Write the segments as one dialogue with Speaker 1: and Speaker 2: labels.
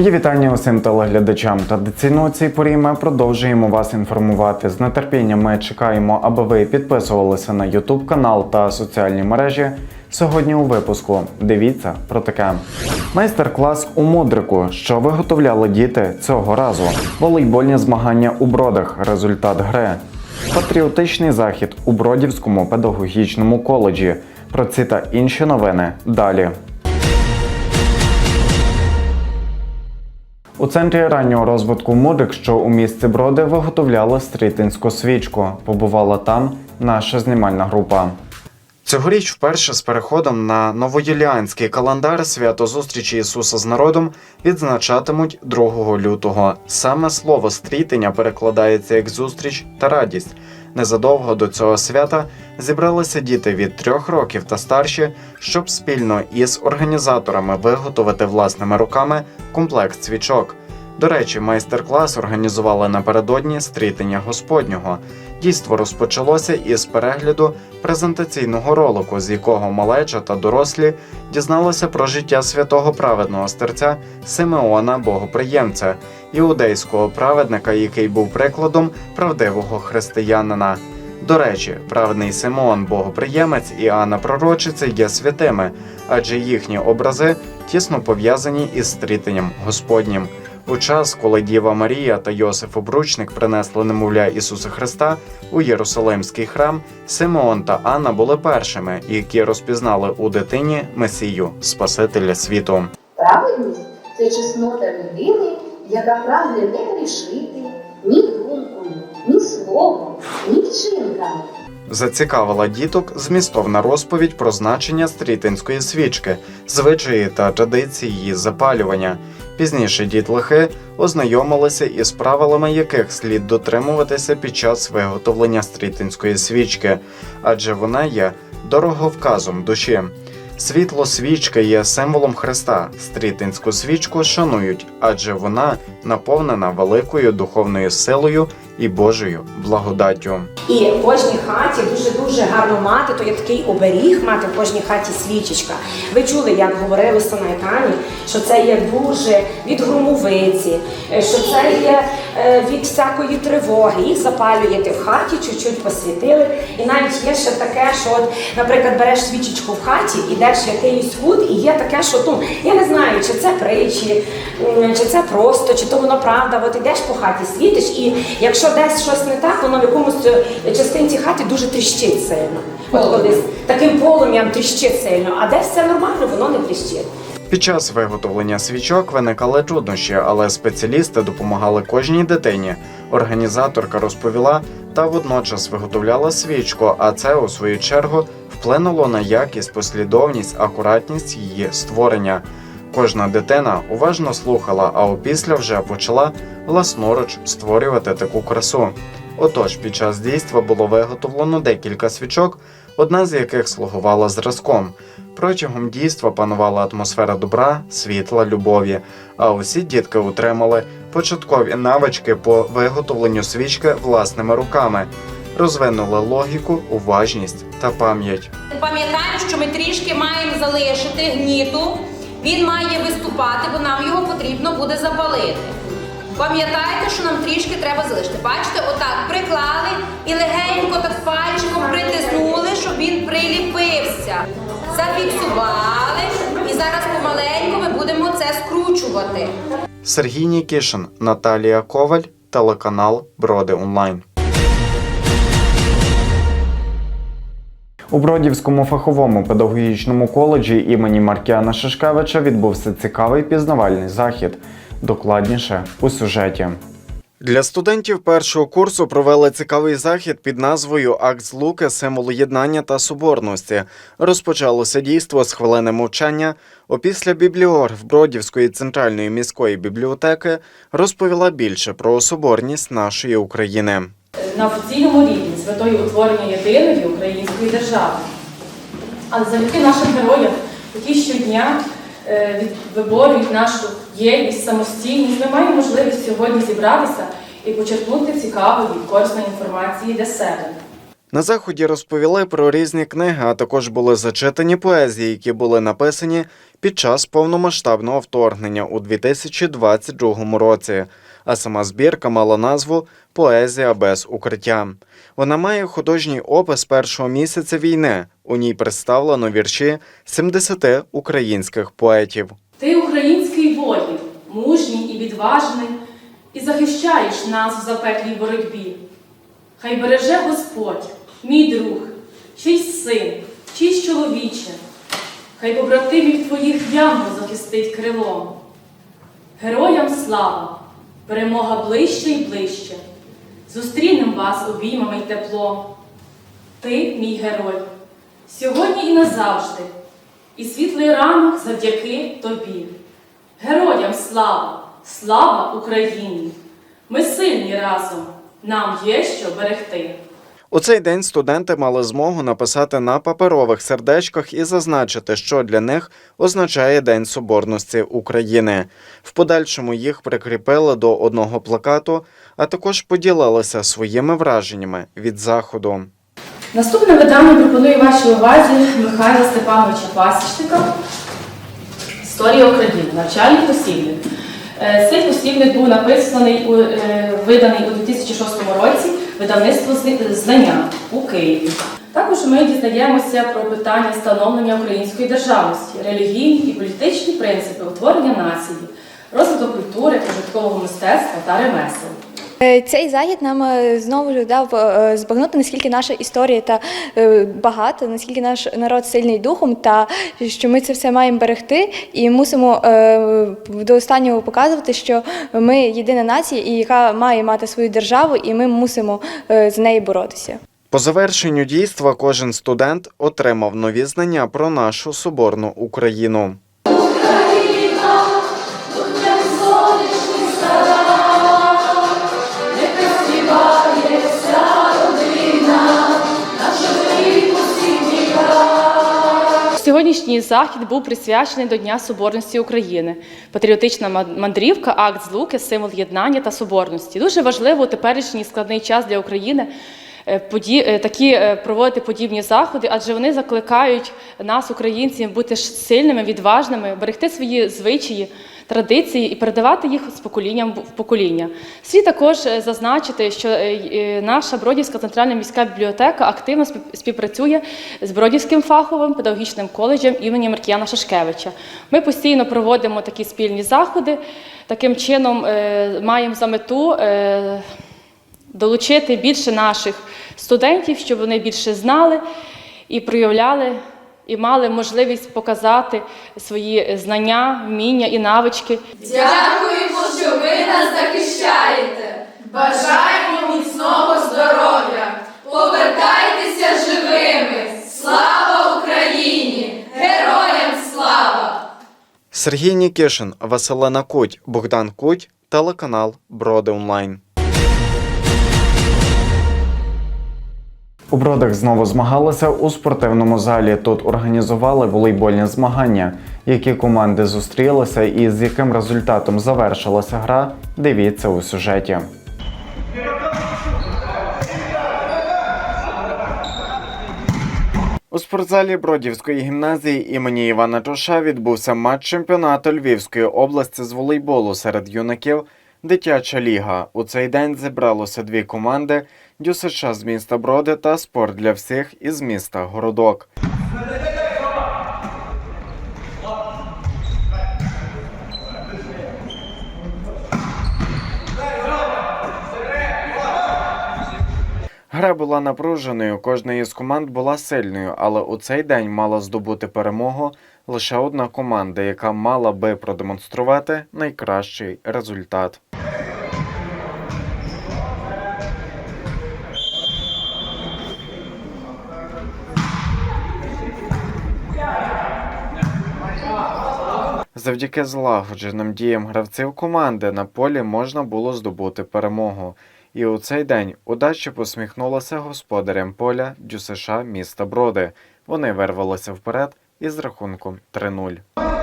Speaker 1: Мої вітання усім телеглядачам. Традиційно у цій порі ми продовжуємо вас інформувати. З нетерпінням ми чекаємо, аби ви підписувалися на YouTube канал та соціальні мережі. Сьогодні у випуску дивіться про таке. Майстер-клас у мудрику, що виготовляли діти цього разу. Волейбольні змагання у бродах. Результат гри. Патріотичний захід у Бродівському педагогічному коледжі. Про ці та інші новини далі. У центрі раннього розвитку Мудрик, що у місті Броди, виготовляли стрітинську свічку. Побувала там наша знімальна група. Цьогоріч вперше з переходом на новоюліанський календар свято зустрічі Ісуса з народом відзначатимуть 2 лютого. Саме слово стрітення перекладається як зустріч та радість. Незадовго до цього свята зібралися діти від трьох років та старші, щоб спільно із організаторами виготовити власними руками комплект свічок. До речі, майстер-клас організували напередодні стрітення Господнього. Дійство розпочалося із перегляду презентаційного ролику, з якого малеча та дорослі дізналися про життя святого праведного старця Симеона Богоприємця, іудейського праведника, який був прикладом правдивого християнина. До речі, праведний Симеон Богоприємець і Анна Пророчиця є святими, адже їхні образи тісно пов'язані із стрітенням Господнім. У час, коли Діва Марія та Йосиф Обручник принесли немовля Ісуса Христа у Єрусалимський храм, Симеон та Анна були першими, які розпізнали у дитині Месію, Спасителя світу.
Speaker 2: Праведність це чеснота людини, яка прагне не грішити ні думкою, ні словом, ні вчинками.
Speaker 1: Зацікавила діток змістовна розповідь про значення стрітинської свічки, звичаї та традиції її запалювання. Пізніше дітлахи ознайомилися із правилами, яких слід дотримуватися під час виготовлення стрітинської свічки, адже вона є дороговказом душі. Світло свічки є символом Христа. Стрітинську свічку шанують, адже вона наповнена великою духовною силою і Божою благодаттю.
Speaker 3: І в кожній хаті дуже дуже гарно мати, то є такий оберіг мати в кожній хаті свічечка. Ви чули, як говорилося на екрані, що це є дуже від громовиці, е, що це є е, від всякої тривоги. Їх запалюєте в хаті, чуть-чуть посвітили. І навіть є ще таке, що, от, наприклад, береш свічечку в хаті, ідеш якийсь кут, і є таке, що ну, я не знаю, чи це притчі, чи це просто, чи то воно правда. От ідеш по хаті, світиш, і якщо десь щось не так, воно в якомусь е, частинці хаті дуже тріщить сильно. От колись таким полум'ям тріщить сильно, а десь все нормально, воно не тріщить.
Speaker 1: Під час виготовлення свічок виникали труднощі, але спеціалісти допомагали кожній дитині. Організаторка розповіла та водночас виготовляла свічку, а це у свою чергу вплинуло на якість, послідовність, акуратність її створення. Кожна дитина уважно слухала, а опісля вже почала власноруч створювати таку красу. Отож, під час дійства було виготовлено декілька свічок, одна з яких слугувала зразком. Протягом дійства панувала атмосфера добра, світла, любові, а усі дітки отримали початкові навички по виготовленню свічки власними руками, розвинули логіку, уважність та пам'ять.
Speaker 4: Пам'ятаємо, що ми трішки маємо залишити гніту. Він має виступати, бо нам його потрібно буде запалити. Пам'ятайте, що нам трішки треба залишити. Бачите, отак приклали і легенько так пальчиком притиснули, щоб він приліпився. Зафіксували і зараз помаленьку ми будемо це скручувати.
Speaker 1: Сергій Нікішин, Наталія Коваль, телеканал Броди Онлайн. У Бродівському фаховому педагогічному коледжі імені Маркіана Шишкевича відбувся цікавий пізнавальний захід. Докладніше у сюжеті. Для студентів першого курсу провели цікавий захід під назвою Акт злуки символ єднання та соборності. Розпочалося дійство з хвилини мовчання. Опісля бібліограф Бродівської центральної міської бібліотеки розповіла більше про соборність нашої України.
Speaker 5: На офіційному рівні метою утворення єдиної української держави. Але завдяки нашим героям, які щодня е, виборюють нашу єдність, самостійність, ми маємо можливість сьогодні зібратися і почерпнути цікавої корисної інформації для себе.
Speaker 1: На заході розповіли про різні книги, а також були зачитані поезії, які були написані під час повномасштабного вторгнення у 2022 році. А сама збірка мала назву Поезія без укриття. Вона має художній опис першого місяця війни. У ній представлено вірші 70 українських поетів.
Speaker 5: Ти український воїн, мужній і відважний, і захищаєш нас в запеклій боротьбі. Хай береже Господь, мій друг, чийсь син, чийсь чоловіче, хай побратимів твоїх яму захистить крилом. Героям слава, перемога ближче і ближче. Зустрінем вас обіймами й теплом. Ти, мій герой, сьогодні і назавжди, і світлий ранок завдяки тобі. Героям слава, слава Україні! Ми сильні разом, нам є що берегти.
Speaker 1: У цей день студенти мали змогу написати на паперових сердечках і зазначити, що для них означає День Соборності України. В подальшому їх прикріпили до одного плакату, а також поділилися своїми враженнями від заходу.
Speaker 5: Наступне видання пропоную вашій увазі Михайла Степановича Пасічника Історія України, навчальний посібник. Е, Цей посібник був написаний е, виданий у 2006 році видавництво знання у Києві. Також ми дізнаємося про питання становлення української державності, релігійні і політичні принципи утворення нації, розвиток культури, прожиткового мистецтва та ремесел.
Speaker 6: Е, Цей захід нам е, знову дав е, збагнути, наскільки наша історія та багата, наскільки наш народ сильний духом, та що ми це все маємо берегти і мусимо до останнього показувати, що ми єдина нація, і яка має мати свою державу, і ми мусимо за неї боротися.
Speaker 1: По завершенню дійства кожен студент отримав нові знання про нашу соборну Україну.
Speaker 5: Сьогоднішній захід був присвячений до Дня Соборності України. Патріотична ман- мандрівка, акт злуки, символ єднання та соборності. Дуже важливо у теперішній складний час для України е, поді- е, такі е, проводити подібні заходи, адже вони закликають нас, українців, бути сильними, відважними, берегти свої звичаї. Традиції і передавати їх з покоління в покоління. Слід також е, зазначити, що е, е, наша Бродівська центральна міська бібліотека активно співпрацює з Бродівським фаховим педагогічним коледжем імені Маркіяна Шашкевича. Ми постійно проводимо такі спільні заходи. Таким чином маємо за мету долучити більше наших студентів, щоб вони більше знали і проявляли, і мали можливість показати свої знання, вміння і навички.
Speaker 7: Дякуємо, що ви нас захищаєте. Бажаємо міцного здоров'я. Повертайтеся живими. Слава Україні! Героям слава!
Speaker 1: Сергій Нікішин, Василина Куть, Богдан Куть, телеканал Броди Онлайн. У бродах знову змагалися у спортивному залі. Тут організували волейбольні змагання. Які команди зустрілися і з яким результатом завершилася гра, дивіться у сюжеті. У спортзалі Бродівської гімназії імені Івана Чоша відбувся матч чемпіонату Львівської області з волейболу серед юнаків Дитяча ліга. У цей день зібралося дві команди ДЮСШ з міста Броди та спорт для всіх із міста Городок. Гра була напруженою, кожна із команд була сильною, але у цей день мала здобути перемогу лише одна команда, яка мала би продемонструвати найкращий результат. Завдяки злагодженим діям гравців команди на полі можна було здобути перемогу. І у цей день удачі посміхнулася господарям поля дюсиша міста Броди. Вони вирвалися вперед із рахунком 3-0.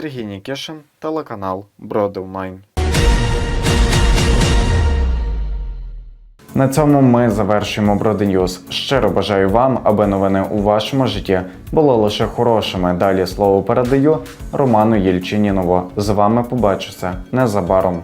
Speaker 1: Сергій Нікішин, телеканал Бродилмайн. На цьому ми завершуємо Броди Ньюз. Щиро бажаю вам, аби новини у вашому житті були лише хорошими. Далі слово передаю Роману Єльчинінову. З вами побачуся незабаром.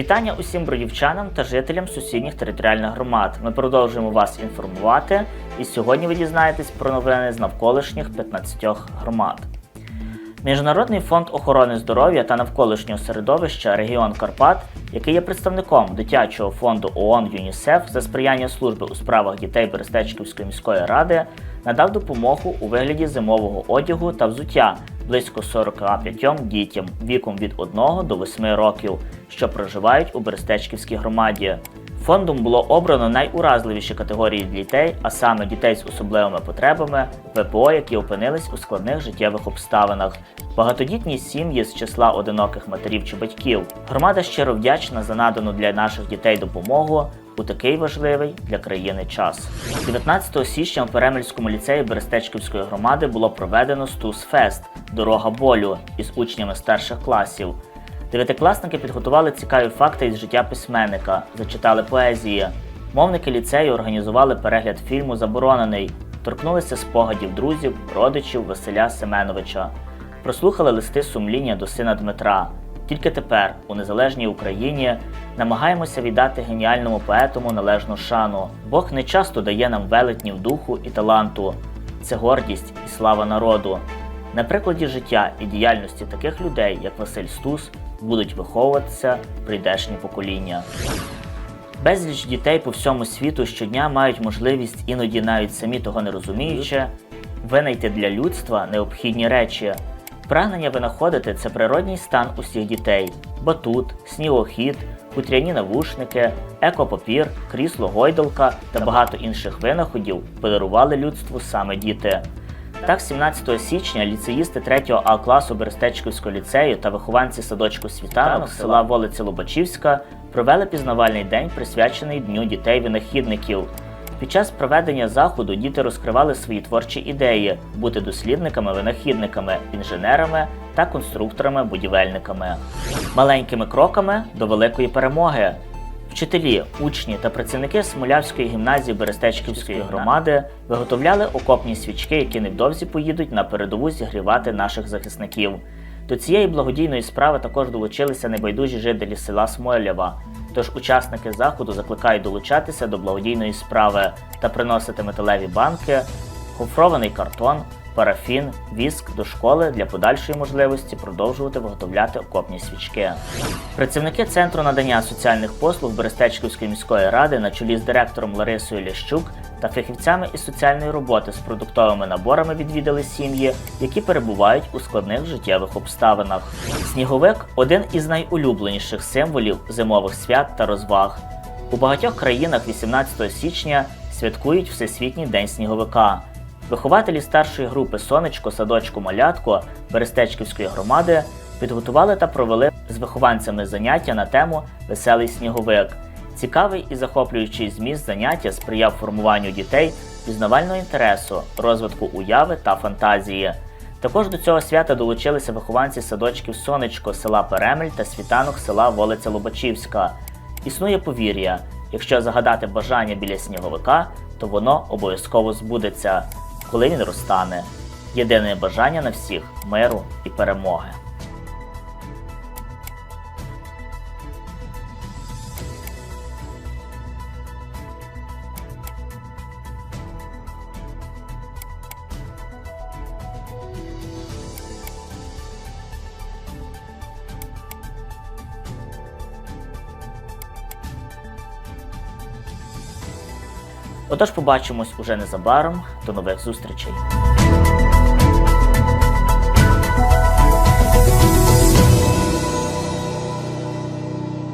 Speaker 8: Вітання усім бродівчанам та жителям сусідніх територіальних громад. Ми продовжуємо вас інформувати, і сьогодні ви дізнаєтесь про новини з навколишніх 15 громад. Міжнародний фонд охорони здоров'я та навколишнього середовища регіон Карпат, який є представником дитячого фонду ООН ЮНІСЕФ за сприяння служби у справах дітей Берестечківської міської ради, надав допомогу у вигляді зимового одягу та взуття близько 45 дітям віком від 1 до 8 років, що проживають у Берестечківській громаді. Фондом було обрано найуразливіші категорії дітей, а саме дітей з особливими потребами, ВПО, які опинились у складних життєвих обставинах, багатодітні сім'ї з числа одиноких матерів чи батьків. Громада щиро вдячна за надану для наших дітей допомогу у такий важливий для країни час. 19 січня в Перемельському ліцеї Берестечківської громади було проведено Стус-фест Дорога болю із учнями старших класів. Дев'ятикласники підготували цікаві факти із життя письменника, зачитали поезії. Мовники ліцею організували перегляд фільму Заборонений, торкнулися спогадів друзів, родичів Василя Семеновича, прослухали листи сумління до сина Дмитра. Тільки тепер, у незалежній Україні, намагаємося віддати геніальному поетому належну шану. Бог не часто дає нам велетнів духу і таланту. Це гордість і слава народу. На прикладі життя і діяльності таких людей, як Василь Стус, будуть виховуватися прийдешні покоління. Безліч дітей по всьому світу щодня мають можливість, іноді навіть самі того не розуміючи, винайти для людства необхідні речі. Прагнення винаходити це природній стан усіх дітей: батут, снігохід, хутряні навушники, екопапір, крісло гойдалка та багато інших винаходів подарували людству саме діти. Так, 17 січня ліцеїсти 3 А класу Берестечківського ліцею та вихованці садочку Світанок села Волиця Лобачівська провели пізнавальний день, присвячений Дню дітей-винахідників. Під час проведення заходу діти розкривали свої творчі ідеї бути дослідниками-винахідниками, інженерами та конструкторами-будівельниками. Маленькими кроками до великої перемоги. Вчителі, учні та працівники Смолявської гімназії Берестечківської громади виготовляли окопні свічки, які невдовзі поїдуть на передову зігрівати наших захисників. До цієї благодійної справи також долучилися небайдужі жителі села Смолява. Тож учасники заходу закликають долучатися до благодійної справи та приносити металеві банки, гофрований картон, парафін, віск до школи для подальшої можливості продовжувати виготовляти окопні свічки. Працівники центру надання соціальних послуг Берестечківської міської ради на чолі з директором Ларисою Лящук та фахівцями із соціальної роботи з продуктовими наборами відвідали сім'ї, які перебувають у складних життєвих обставинах. Сніговик один із найулюбленіших символів зимових свят та розваг. У багатьох країнах 18 січня святкують Всесвітній день сніговика. Вихователі старшої групи Сонечко, садочку Малятко Берестечківської громади підготували та провели з вихованцями заняття на тему Веселий сніговик. Цікавий і захоплюючий зміст заняття сприяв формуванню дітей пізнавального інтересу, розвитку уяви та фантазії. Також до цього свята долучилися вихованці садочків Сонечко села Перемель та світанок села Волиця Лобачівська. Існує повір'я: якщо загадати бажання біля сніговика, то воно обов'язково збудеться, коли він розтане. Єдине бажання на всіх миру і перемоги. Отож, побачимось уже незабаром. До нових зустрічей.